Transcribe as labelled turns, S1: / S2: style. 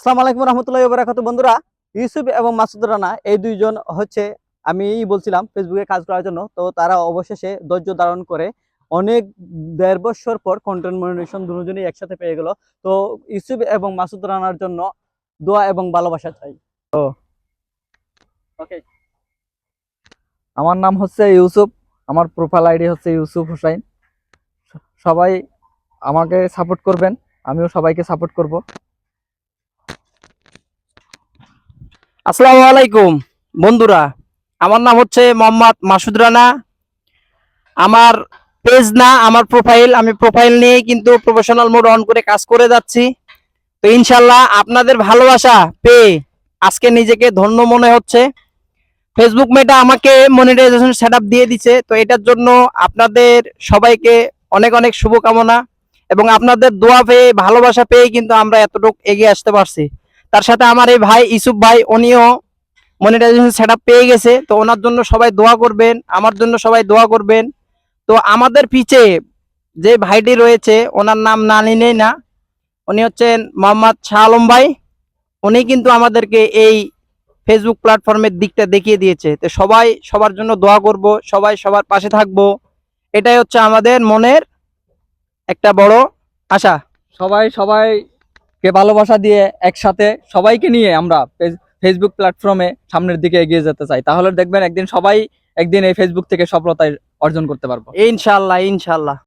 S1: আসসালামু আলাইকুম রহমতুল্লাহ বারাকাত বন্ধুরা, ইউসুফ এবং মাসুদ রানা এই দুইজন হচ্ছে আমি বলছিলাম ফেসবুকে কাজ করার জন্য, তো তারা অবশেষে ধৈর্য ধারণ করে অনেক দেড় বছর পর কন্টেন্ট মনিটেশন দুজনেই একসাথে পেয়ে গেল। তো ইউসুফ এবং মাসুদ রানার জন্য দোয়া এবং ভালোবাসা চাই।
S2: ও।
S1: ওকে।
S2: আমার নাম হচ্ছে ইউসুফ, আমার প্রোফাইল আইডি হচ্ছে ইউসুফ হুসাইন। সবাই আমাকে সাপোর্ট করবেন, আমিও সবাইকে সাপোর্ট করব।
S3: আসসালামু আলাইকুম, বন্ধুরা। আমার নাম হচ্ছে মোহাম্মদ মাসুদ রানা। আমার পেজ না, আমার প্রোফাইল আমি প্রোফাইল নিয়ে কিন্তু প্রফেশনাল মোড অন করে কাজ করে যাচ্ছি। তো ইনশাল্লাহ আপনাদের ভালোবাসা পেয়ে আজকে নিজেকে ধন্য মনে হচ্ছে। ফেসবুক মেটা আমাকে মনিটাইজেশন সেটআপ দিয়ে দিছে, তো এটার জন্য আপনাদের সবাইকে অনেক অনেক শুভকামনা এবং আপনাদের দোয়া পেয়ে, ভালোবাসা পেয়ে কিন্তু আমরা এতটুকু এগিয়ে আসতে পারছি। তার সাথে আমার এই ভাই ইসুফ ভাই, উনিও মনিটাইজেশন সেট পেয়ে গেছে। তো ওনার জন্য সবাই দোয়া করবেন, আমার জন্য সবাই দোয়া করবেন। তো আমাদের পিছে যে ভাইটি রয়েছে, ওনার নাম না নিলেই না, উনি হচ্ছেন মোহাম্মদ শাহ আলম ভাই। উনি কিন্তু আমাদেরকে এই ফেসবুক প্ল্যাটফর্মের দিকটা দেখিয়ে দিয়েছে। তো সবাই সবার জন্য দোয়া করব, সবাই সবার পাশে থাকব। এটাই হচ্ছে আমাদের মনের একটা বড় আশা।
S2: সবাই সবাই সবাইকে ভালোবাসা দিয়ে একসাথে সবাইকে নিয়ে আমরা ফেস- ফেসবুক প্ল্যাটফর্মে সামনের দিকে এগিয়ে যেতে চাই, তাহলে দেখবেন একদিন সবাই একদিন এই ফেসবুক থেকে সফলতায় অর্জন করতে পারব।
S3: ইনশাল্লাহ ইনশাল্লাহ।